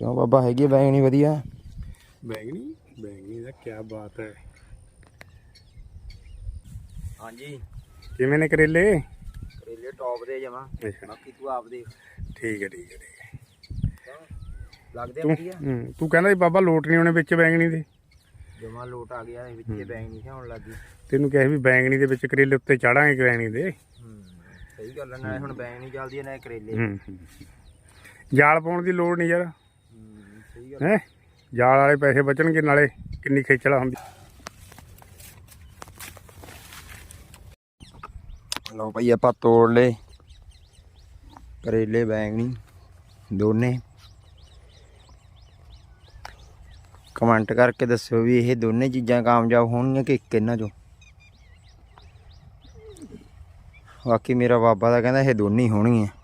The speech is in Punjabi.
ਕਿਉਂ ਬਾਬਾ ਹੈਗੀ ਆ ਬੈਂਗਣੀ ਵਧੀਆ? ਬੈਂਗਣੀ ਬੈਂਗਣੀ ਦਾ ਕੀ ਬਾਤ ਹੈ। ਹਾਂਜੀ। ਕਿਵੇਂ ਨੇ ਕਰੇਲੇ? ਕਰੇਲੇ ਟੌਪ ਦੇ ਜਮਾ। ਬਾਕੀ ਤੂੰ ਆਪ ਦੇਖ। ਠੀਕ ਹੈ ਠੀਕ ਹੈ ਠੀਕ ਹੈ। ਲੱਗਦੇ ਵਧੀਆ? ਤੂੰ ਕਹਿੰਦਾ ਸੀ ਬਾਬਾ ਲੋਟ ਨਹੀਂ ਆਉਣੇ ਵਿੱਚ ਬੈਂਗਣੀ ਦੇ। ਜਮਾ ਲੋਟ ਆ ਗਿਆ ਵਿੱਚੇ ਬੈਂਗਣੀ ਖਾਉਣ ਲੱਗੀ। ਤੈਨੂੰ ਕਿਹਾ ਵੀ ਬੈਂਗਣੀ ਦੇ ਵਿੱਚ ਕਰੇਲੇ ਉੱਤੇ ਚਾੜਾਂਗੇ ਬੈਂਗਣੀ ਦੇ। ਹੂੰ ਸਹੀ ਗੱਲ ਹੈ ਨਾਲੇ ਹੁਣ ਬੈਂਗਣੀ ਚੱਲਦੀ ਹੈ ਨਾਲੇ ਕਰੇਲੇ। ਜਾਲ ਪਾਉਣ ਦੀ ਲੋੜ ਨਹੀਂ ਯਾਰ। ਹੈ? ਜਾਲ ਵਾਲੇ ਪੈਸੇ ਬਚਣਗੇ ਨਾਲੇ ਕਿੰਨੀ ਖੇਚਲਾ ਹੁੰਦੀ। ਲਓ ਭਾਈ ਆਪਾਂ ਤੋੜ ਲਏ। ਕਰੇਲੇ ਬੈਂਗਣੀ ਦੋਨੇ। ਕਮੈਂਟ ਕਰਕੇ ਦੱਸਿਓ ਵੀ ਇਹ ਦੋਨੇ ਚੀਜ਼ਾਂ ਕਾਮਯਾਬ ਹੋਣਗੀਆਂ ਕਿ ਇੱਕ ਇਹਨਾਂ ਚੋਂ? ਬਾਕੀ ਮੇਰਾ ਬਾਬਾ ਦਾ ਕਹਿੰਦਾ ਇਹ ਦੋਨੇ ਹੀ ਹੋਣਗੀਆਂ।